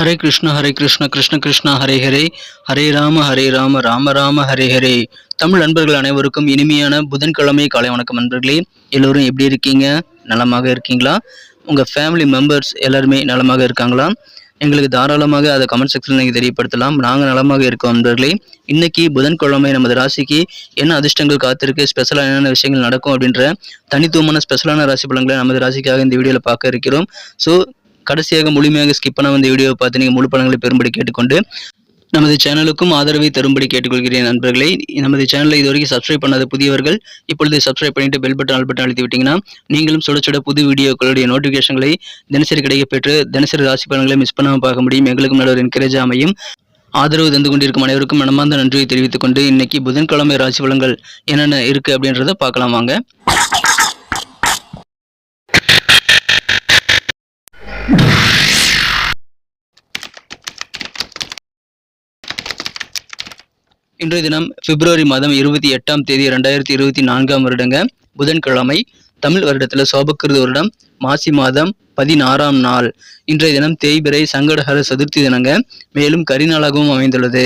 ஹரே கிருஷ்ண ஹரே கிருஷ்ண கிருஷ்ண கிருஷ்ணா ஹரே ஹரே. ஹரே ராம ஹரே ராம ராம ராம ஹரே ஹரே. தமிழ் நண்பர்கள் அனைவருக்கும் இனிமையான புதன்கிழமை காலை வணக்கம் நண்பர்களே. எல்லோரும் எப்படி இருக்கீங்க? நலமாக இருக்கீங்களா? உங்கள் ஃபேமிலி மெம்பர்ஸ் எல்லாருமே நலமாக இருக்காங்களா? எங்களுக்கு தாராளமாக அதை கமெண்ட் செக்ஷனில் நீங்கள் தெரியப்படுத்தலாம். நாங்கள் நலமாக இருக்கோம் நண்பர்களே. இன்னைக்கு புதன்கிழமை நமது ராசிக்கு என்ன அதிர்ஷ்டங்கள் காத்திருக்கு? ஸ்பெஷலாக என்னென்ன விஷயங்கள் நடக்கும் அப்படின்ற தனித்துவமான ஸ்பெஷலான ராசி பலன்களை நமது ராசிக்காக இந்த வீடியோவில் பார்க்க இருக்கிறோம். ஸோ கடைசியாக முழுமையாக ஸ்கிப் பண்ண வந்த வீடியோவை பார்த்து நீங்கள் முழு படங்களை பெரும்படி கேட்டுக்கொண்டு நமது சேனலுக்கும் ஆதரவை தரும்படி கேட்டுக்கொள்கிறேன் நண்பர்களே. நமது சேனலை இதுவரைக்கும் சப்ஸ்கிரைப் பண்ணாத புதியவர்கள் இப்பொழுது சப்ஸ்கிரைப் பண்ணிட்டு பெல் பட்டன் ஆல் பட்டன் அழுத்தி விட்டீங்கன்னா நீங்களும் சுட சுட புது வீடியோக்களுடைய நோட்டிஃபிகேஷன்களை தினசரி கிடைக்க பெற்று தினசரி ராசி பலன்களை மிஸ் பண்ணாமல் பார்க்க முடியும். எங்களுக்கும் நல்ல ஒரு என்கரேஜ் அமையும் ஆதரவு தந்து கொண்டிருக்கும் அனைவருக்கும் மனமார்ந்த நன்றியை தெரிவித்துக் கொண்டு இன்னைக்கு புதன்கிழமை ராசி பலன்கள் என்னென்ன இருக்கு அப்படின்றத பார்க்கலாம் வாங்க. இன்றைய தினம் பிப்ரவரி மாதம் இருபத்தி எட்டாம் தேதி ரெண்டாயிரத்தி இருபத்தி நான்காம் வருடங்க. புதன்கிழமை தமிழ் வருடத்தில் சோபக்கிருத வருடம் மாசி மாதம் பதினாறாம் நாள். இன்றைய தினம் தேய்பிரை சங்கடஹர சதுர்த்தி தினங்க. மேலும் கரிநாளாகவும் அமைந்துள்ளது.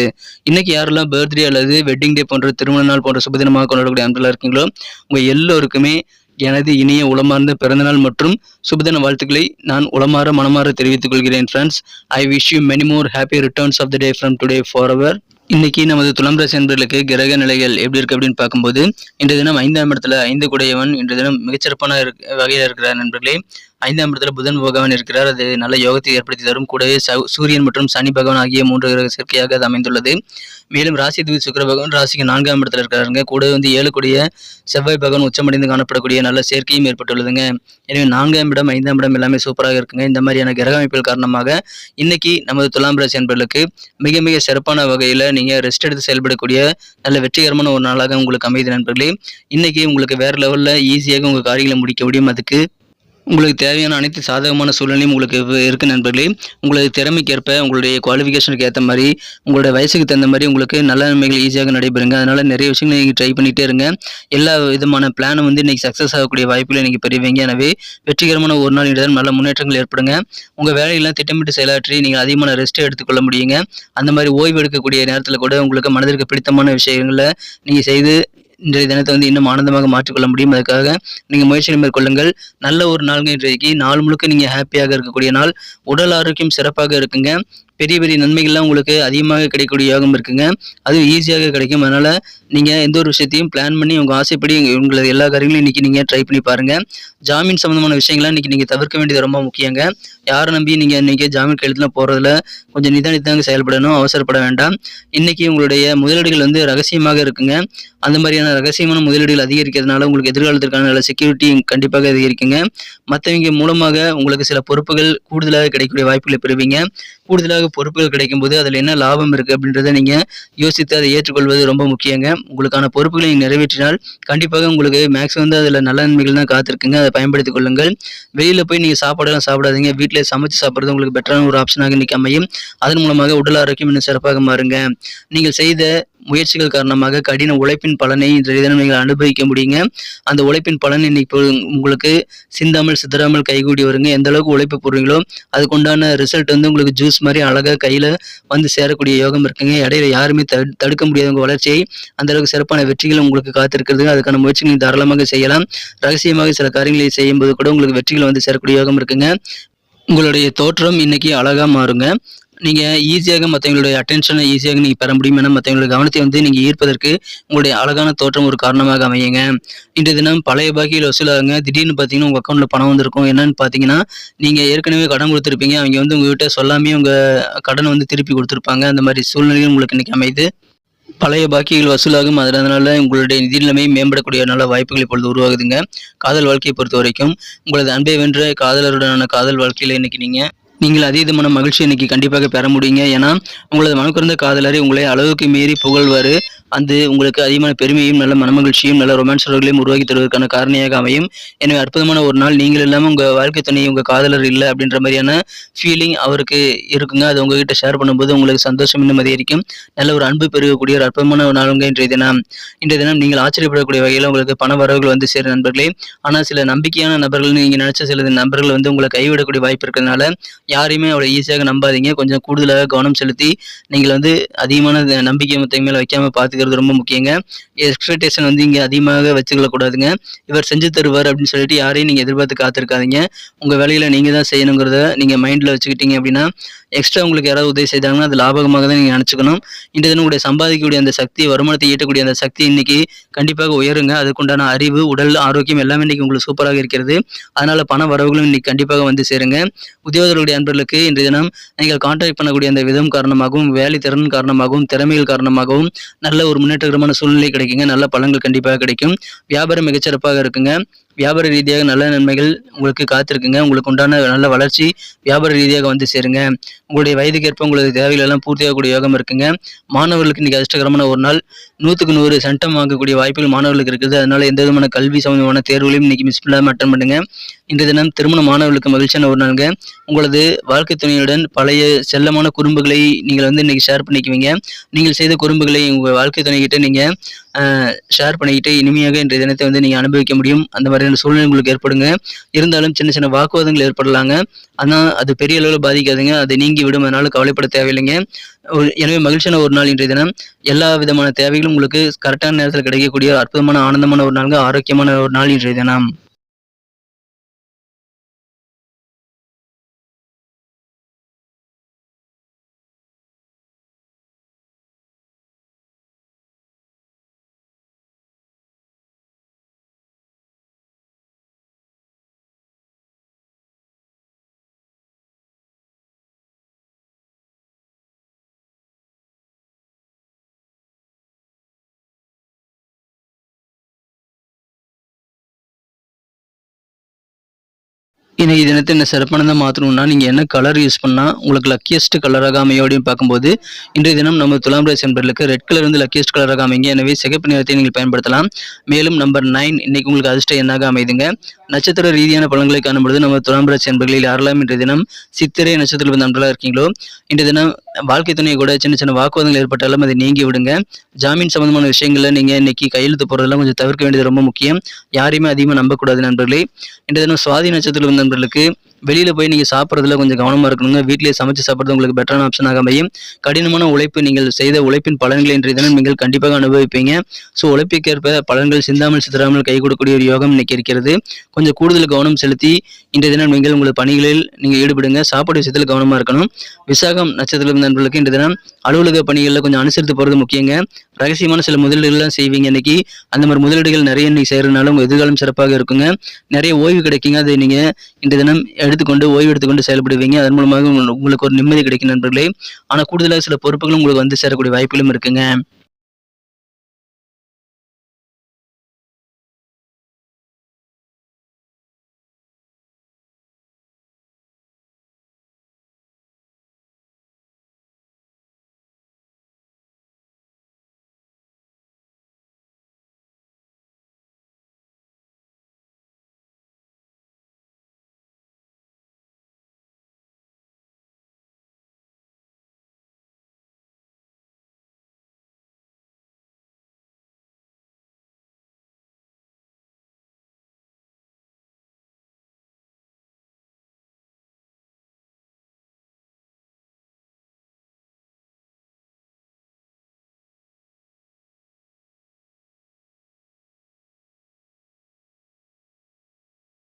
இன்னைக்கு யாரெல்லாம் பர்த்டே அல்லது வெட்டிங் டே போன்ற திருமண நாள் போன்ற சுபதினமாக கொண்டாடக்கூடிய அன்பெல்லாம் இருக்கீங்களோ உங்கள் எல்லோருக்குமே எனது இனிய உளமார்ந்த பிறந்தநாள் மற்றும் சுபதின வாழ்த்துக்களை நான் உளமாற மனமாற தெரிவித்துக் கொள்கிறேன் friends I wish you many more happy returns of the day from today for our இன்னைக்கு நமது துலாம் ராசி அன்பர்களுக்கு கிரக நிலைகள் எப்படி இருக்கு அப்படின்னு பார்க்கும்போது இன்றைய தினம் ஐந்தாம் இடத்துல ஐந்து குடையவன் இன்றைய தினம் மிகச்சிறப்பான இருக்க- வகையில இருக்கிறார் நண்பர்களே. ஐந்தாம் இடத்துல புதன் பகவான் இருக்கிறார். அது நல்ல யோகத்தை ஏற்படுத்தி தரும். கூடவே சூரியன் மற்றும் சனி பகவான் ஆகிய மூன்று கிரக சேர்க்கையாக அது அமைந்துள்ளது. மேலும் ராசி தூவி சுக்கர பகவான் ராசிக்கு நான்காம் இடத்துல இருக்கிறாருங்க. கூடவே வந்து ஏழு கூடிய செவ்வாய் பகவான் உச்சமடைந்து காணப்படக்கூடிய நல்ல சேர்க்கையும் ஏற்பட்டுள்ளதுங்க. எனவே நான்காம் இடம் ஐந்தாம் இடம் எல்லாமே சூப்பராக இருக்குங்க. இந்த மாதிரியான கிரக அமைப்புகள் காரணமாக இன்னைக்கு நமது துலாம் ராசி என்பர்களுக்கு மிக மிக சிறப்பான வகையில் நீங்கள் ரெஸ்ட் எடுத்து செயல்படக்கூடிய நல்ல வெற்றிகரமான ஒரு நாளாக உங்களுக்கு அமைதி நண்பர்களே. இன்னைக்கு உங்களுக்கு வேற லெவலில் ஈஸியாக உங்கள் காரியங்களை முடிக்க முடியும். அதுக்கு உங்களுக்கு தேவையான அனைத்து சாதகமான சூழ்நிலையும் உங்களுக்கு இருக்குது நண்பர்களே. உங்களது திறமைக்கேற்ப உங்களுடைய குவாலிஃபிகேஷனுக்கு ஏற்ற மாதிரி உங்களுடைய வயசுக்கு தகுந்த மாதிரி உங்களுக்கு நல்ல நன்மைகள் ஈஸியாக நடைபெறுங்க. அதனால் நிறைய விஷயங்கள் நீங்கள் ட்ரை பண்ணிகிட்டே இருங்க. எல்லா விதமான பிளானும் வந்து இன்றைக்கி சக்ஸஸ் ஆகக்கூடிய வாய்ப்புகளை நீங்கள் பெறுவீங்க எனவே வெற்றிகரமான ஒரு நாள் இடத்தில் நல்ல முன்னேற்றங்கள் ஏற்படுங்க. உங்கள் வேலையெல்லாம் திட்டமிட்டு செயலாற்றி நீங்கள் அதிகமான ரெஸ்ட்டை எடுத்துக்கொள்ள முடியுங்க. அந்த மாதிரி ஓய்வு எடுக்கக்கூடிய நேரத்தில் கூட உங்களுக்கு மனதிற்கு பிடித்தமான விஷயங்களை நீங்கள் செய்து இன்றைய தினத்தை வந்து இன்னும் ஆனந்தமாக மாற்றிக்கொள்ள முடியும். அதுக்காக நீங்கள் முயற்சிகளை மேற்கொள்ளுங்கள். நல்ல ஒரு நாளுங்க இன்றைக்கு. நாள் முழுக்க நீங்கள் ஹாப்பியாக இருக்கக்கூடிய நாள். உடல் ஆரோக்கியம் சிறப்பாக இருக்குங்க. பெரிய பெரிய நன்மைகள்லாம் உங்களுக்கு அதிகமாக கிடைக்கக்கூடிய யோகம் இருக்குங்க. அது ஈஸியாக கிடைக்கும். அதனால் நீங்கள் எந்த ஒரு விஷயத்தையும் பிளான் பண்ணி உங்கள் ஆசைப்படி உங்களது எல்லா காரியங்களையும் இன்றைக்கி நீங்கள் ட்ரை பண்ணி பாருங்கள் ஜாமீன் சம்மந்தமான விஷயங்கள்லாம் இன்றைக்கி நீங்கள் தவிர்க்க வேண்டியது ரொம்ப முக்கியங்க. யாரை நம்பி நீங்கள் இன்றைக்கி ஜாமீன் கையெழுத்துலாம் போகிறதுல கொஞ்சம் நிதானித்தாங்க செயல்படணும் அவசரப்பட வேண்டாம். இன்றைக்கி உங்களுடைய முதலீடுகள் வந்து ரகசியமாக இருக்குங்க. அந்த மாதிரியான ரகசியமான முதலீடுகள் அதிகரிக்கிறதுனால உங்களுக்கு எதிர்காலத்திற்கான நல்ல செக்யூரிட்டி கண்டிப்பாக அதிகரிக்குங்க. மற்றவங்க மூலமாக உங்களுக்கு சில பொறுப்புகள் கூடுதலாக கிடைக்கக்கூடிய வாய்ப்புகளை பெறுவீங்க. கூடுதலாக பொறுப்புகள் கிடைக்கும்போது அதில் என்ன லாபம் இருக்குது அப்படின்றத நீங்கள் யோசித்து அதை ஏற்றுக்கொள்வது ரொம்ப முக்கியங்க. உங்களுக்கான பொறுப்புகளை நீங்கள் நிறைவேற்றினால் கண்டிப்பாக உங்களுக்கு மேக்ஸிமம் வந்து அதில் நல்ல நன்மைகள் தான் காத்திருக்குங்க. அதை பயன்படுத்திக் கொள்ளுங்கள். வெளியில் போய் நீங்கள் சாப்பாடெல்லாம் சாப்பிடாதீங்க. வீட்டில் சமைச்சு சாப்பிட்றது உங்களுக்கு பெட்டரான ஒரு ஆப்ஷனாக இன்றைக்கி அமையும். அதன் மூலமாக உடல் ஆரோக்கியம் இன்னும் சிறப்பாக மாறுங்க. நீங்கள் செய்த முயற்சிகள் காரணமாக கடின உழைப்பின் பலனை இன்றைய தினம் நீங்கள் அனுபவிக்க முடியுங்க. அந்த உழைப்பின் பலன் இன்னைக்கு உங்களுக்கு சிந்தாமல் சிதறாமல் கைகூடி வருங்க. எந்த அளவுக்கு உழைப்பு போடுறீங்களோ அதுக்குண்டான ரிசல்ட் வந்து உங்களுக்கு ஜூஸ் மாதிரி அழகாக கையில் வந்து சேரக்கூடிய யோகம் இருக்குங்க. இடையில யாருமே தடு தடுக்க முடியாத உங்கள் வளர்ச்சியை அந்த அளவுக்கு சிறப்பான வெற்றிகள் உங்களுக்கு காத்திருக்கிறது அதுக்கான முயற்சிகளை தாராளமாக செய்யலாம். ரகசியமாக சில காரியங்களை செய்யும்போது கூட உங்களுக்கு வெற்றிகள் வந்து சேரக்கூடிய யோகம் இருக்குங்க. உங்களுடைய தோற்றம் இன்னைக்கு அழகா மாறுங்க. நீங்கள் ஈஸியாக மற்றவங்களுடைய அட்டென்ஷனை ஈஸியாக நீங்கள் பெற முடியும் என மற்றவங்களுடைய கவனத்தை வந்து நீங்கள் ஈர்ப்பதற்கு உங்களுடைய அழகான தோற்றம் ஒரு காரணமாக அமையுங்க. இன்றைய தினம் பழைய பாக்கியில் வசூலாகுங்க. திடீர்னு பார்த்தீங்கன்னா உங்கள் அக்கௌண்ட்டில் பணம் வந்திருக்கும். என்னன்னு பார்த்தீங்கன்னா நீங்கள் ஏற்கனவே கடன் கொடுத்துருப்பீங்க. அவங்க வந்து உங்ககிட்ட சொல்லாமே உங்கள் கடனை வந்து திருப்பி கொடுத்துருப்பாங்க. அந்த மாதிரி சூழ்நிலையும் உங்களுக்கு இன்றைக்கி அமையுது. பழைய பாக்கிகள் வசூலாகும். அதனால உங்களுடைய நிதி நிலைமை மேம்படக்கூடிய நல்ல வாய்ப்புகள் இப்பொழுது உருவாகுதுங்க. காதல் வாழ்க்கையை பொறுத்த வரைக்கும் உங்களது அன்பை வென்ற காதலருடனான காதல் வாழ்க்கையில் இன்னைக்கு நீங்கள் நீங்கள் அதீதமான மகிழ்ச்சி இன்னைக்கு கண்டிப்பாக பெற முடியுங்க. ஏன்னா உங்களது மனக்குறந்த காதலரை உங்களை அளவுக்கு மீறி புகழ்வாரு. அது உங்களுக்கு அதிகமான பெருமையும் நல்ல மனமகிழ்ச்சியும் நல்ல ரொமான்ஸ் உறவுகளையும் உருவாக்கி தருவதற்கான காரணியாக அமையும். எனவே அற்புதமான ஒரு நாள் நீங்கள் இல்லாமல் உங்கள் வாழ்க்கை துணை உங்கள் காதலர் இல்லை அப்படின்ற மாதிரியான ஃபீலிங் அவருக்கு இருக்குங்க. அது உங்ககிட்ட ஷேர் பண்ணும்போது உங்களுக்கு சந்தோஷம் இன்னும் அதிகரிக்கும் நல்ல ஒரு அன்பு பெருகக்கூடிய ஒரு அற்புதமான ஒரு நாளுங்க இன்றைய தினம். இன்றைய தினம் நீங்கள் ஆச்சரியப்படக்கூடிய வகையில் உங்களுக்கு பண வரவுகள் வந்து சேரும் நண்பர்களே. ஆனால் சில நம்பிக்கையான நபர்கள் நீங்கள் நினைச்ச சில நபர்கள் வந்து உங்களை கைவிடக்கூடிய வாய்ப்பு இருக்கிறதுனால யாரையுமே அவ்வளோ ஈஸியாக நம்பாதீங்க. கொஞ்சம் கூடுதலாக கவனம் செலுத்தி நீங்கள் வந்து அதிகமான நம்பிக்கை மத்த மேலே பார்த்துக்க அப்படிங்கிறது ரொம்ப முக்கியங்க. எக்ஸ்பெக்டேஷன் வந்து இங்கே அதிகமாக வச்சுக்கொள்ள கூடாதுங்க இவர் செஞ்சு தருவார் அப்படின்னு சொல்லிட்டு யாரையும் நீங்கள் எதிர்பார்த்து காத்திருக்காதீங்க. உங்கள் வேலையில் நீங்கள் தான் செய்யணுங்கிறத நீங்கள் மைண்டில் வச்சுக்கிட்டீங்க அப்படின்னா எக்ஸ்ட்ரா உங்களுக்கு யாராவது உதவி செய்தாங்கன்னா அது லாபகமாக தான் நீங்கள் நினச்சிக்கணும். இன்றைய தினம் உங்களுடைய சம்பாதிக்கக்கூடிய அந்த சக்தி வருமானத்தை ஈட்டக்கூடிய அந்த சக்தி இன்னைக்கு கண்டிப்பாக உயருங்க. அதுக்குண்டான அறிவு உடல் ஆரோக்கியம் எல்லாமே இன்னைக்கு உங்களுக்கு சூப்பராக இருக்கிறது. அதனால பண வரவுகளும் இன்னைக்கு கண்டிப்பாக வந்து சேருங்க. உத்தியோகர்களுடைய அன்பர்களுக்கு இன்றைய தினம் நீங்கள் கான்டாக்ட் பண்ணக்கூடிய அந்த விதம் காரணமாகவும் வேலை திறன் காரணமாகவும் திறமைகள் காரணமாகவும் நல்ல ஒரு முன்னேற்றகரமான சூழ்நிலை கிடைக்குங்க. நல்ல பழங்கள் கண்டிப்பாக கிடைக்கும். வியாபாரம் மிகச்சிறப்பாக இருக்குங்க. வியாபார ரீதியாக நல்ல நன்மைகள் உங்களுக்கு காத்திருக்குங்க. உங்களுக்கு உண்டான நல்ல வளர்ச்சி வியாபார ரீதியாக வந்து சேருங்க. உங்களுடைய வயதுக்கேற்ப உங்களுடைய தேவைகள் எல்லாம் பூர்த்தியாகக்கூடிய யோகம் இருக்குங்க. மாணவர்களுக்கு இன்றைக்கி அதிர்ஷ்டகரமான ஒரு நாள். நூற்றுக்கு நூறு சென்டம் வாங்கக்கூடிய வாய்ப்புகள் மாணவர்களுக்கு இருக்குது. அதனால் எந்த விதமான கல்வி சம்பந்தமான தேர்வுகளையும் இன்னைக்கு மிஸ் பண்ணாமல் அட்டன் பண்ணுங்க. இன்றைய தினம் திருமண மாணவர்களுக்கு மகிழ்ச்சியான ஒரு நாளுங்க. உங்களது வாழ்க்கை துணையுடன் பழைய செல்லமான குறும்புகளை நீங்கள் வந்து இன்றைக்கி ஷேர் பண்ணிக்குவீங்க. நீங்கள் செய்த குறும்புகளை உங்கள் வாழ்க்கை துணைக்கிட்ட நீங்கள் ஷேர் பண்ணிக்கிட்டு இனிமையாக இன்றைய தினத்தை வந்து நீங்கள் அனுபவிக்க முடியும். அந்த மாதிரியான சூழ்நிலை உங்களுக்கு ஏற்படுங்க. இருந்தாலும் சின்ன சின்ன வாக்குவாதங்கள் ஏற்படலாங்க. ஆனால் அது பெரிய அளவில் பாதிக்காதுங்க. அது நீங்கி விடும். அதனால கவலைப்பட தேவையில்லைங்க. ஒரு- எனவே மகிழ்ச்சியான ஒரு நாள் இன்றைய தினம். எல்லா விதமான தேவைகளும் உங்களுக்கு கரெக்டான நேரத்தில் கிடைக்கக்கூடிய அற்புதமான ஆனந்தமான ஒரு நாளுங்க. ஆரோக்கியமான ஒரு நாள் இன்றைய தினம். இன்னைக்கு தினத்தை என்ன சிறப்பானதாக மாற்றணும்னா நீங்கள் என்ன கலர் யூஸ் பண்ணால் உங்களுக்கு லக்கியஸ்ட் கலராக அமையும் அப்படின்னு பார்க்கும்போது இன்றைய தினம் நம்ம துலாம் ராசி என்பர்களுக்கு ரெட் கலர் வந்து லக்கியஸ்ட் கலராக அமைங்க எனவே சிகப்பு நிறத்தை நீங்கள் பயன்படுத்தலாம். மேலும் நம்பர் நைன் இன்றைக்கி உங்களுக்கு அதிர்ஷ்ட எண்ணாக அமைதுங்க? நட்சத்திர ரீதியான பலன்களை காணும்பொழுது நம்ம துலாம் ராசி என்பர்களில் யாரெல்லாம் இன்றைய தினம் சித்திரை நட்சத்திரத்தில் வந்து நண்பர்களாக இருக்கீங்களோ இன்றைய தினம் வாழ்க்கை துணையை கூட சின்ன சின்ன வாக்குவாதங்கள் ஏற்பட்டாலும் அதை நீங்கி விடுங்க. ஜாமீன் சம்பந்தமான விஷயங்களை நீங்கள் இன்னைக்கு கையெழுத்து போடுறதெல்லாம் கொஞ்சம் தவிர்க்க வேண்டியது ரொம்ப முக்கியம். யாரையுமே அதிகமாக நம்பக்கூடாது நண்பர்களே. இன்றைய தினம் சுவாதி நட்சத்திரம் நண்பர்களுக்கு வெளியில் போய் நீங்கள் சாப்பிட்றதுல கொஞ்சம் கவனமாக இருக்கணுங்க. வீட்டிலேயே சமைச்சு சாப்பிட்றது உங்களுக்கு பெட்டரான ஆப்ஷனாக அமையும். கடினமான உழைப்பு நீங்கள் செய்த உழைப்பின் பலன்களை இன்றைய தினம் நீங்கள் கண்டிப்பாக அனுபவிப்பீங்க. ஸோ உழைப்புக்கேற்ப பலன்கள் சிந்தாமல் சிதறாமல் கை கொடுக்கக்கூடிய ஒரு யோகம் இன்னைக்கு இருக்கிறது. கொஞ்சம் கூடுதல் கவனம் செலுத்தி இன்றைய தினம் நீங்கள் உங்கள் பணிகளில் நீங்கள் ஈடுபடுங்க. சாப்பாடு விஷயத்தில் கவனமாக இருக்கணும். விசாகம் நட்சத்திரம் நண்பர்களுக்கு இன்றைய தினம் அலுவலக பணிகளில் கொஞ்சம் அனுசரித்து போகிறது முக்கியங்க. ரகசியமான சில முதலீடுகள்லாம் செய்வீங்க. இன்னைக்கு அந்த மாதிரி முதலீடுகள் நிறைய இன்னைக்கு செய்யறதுனால உங்க எதிர்காலம் சிறப்பாக இருக்குங்க. நிறைய ஓய்வு கிடைக்குங்க. அதை நீங்க இன்றைய தினம் எடுத்துக்கொண்டு ஓய்வு எடுத்துக்கொண்டு செயல்படுவீங்க. அதன் மூலமாக உங்களுக்கு- உங்களுக்கு ஒரு நிம்மதி கிடைக்கும் நண்பர்களே. ஆனால் கூடுதலாக சில பொறுப்புகளும் உங்களுக்கு வந்து சேரக்கூடிய வாய்ப்புகளும் இருக்குங்க.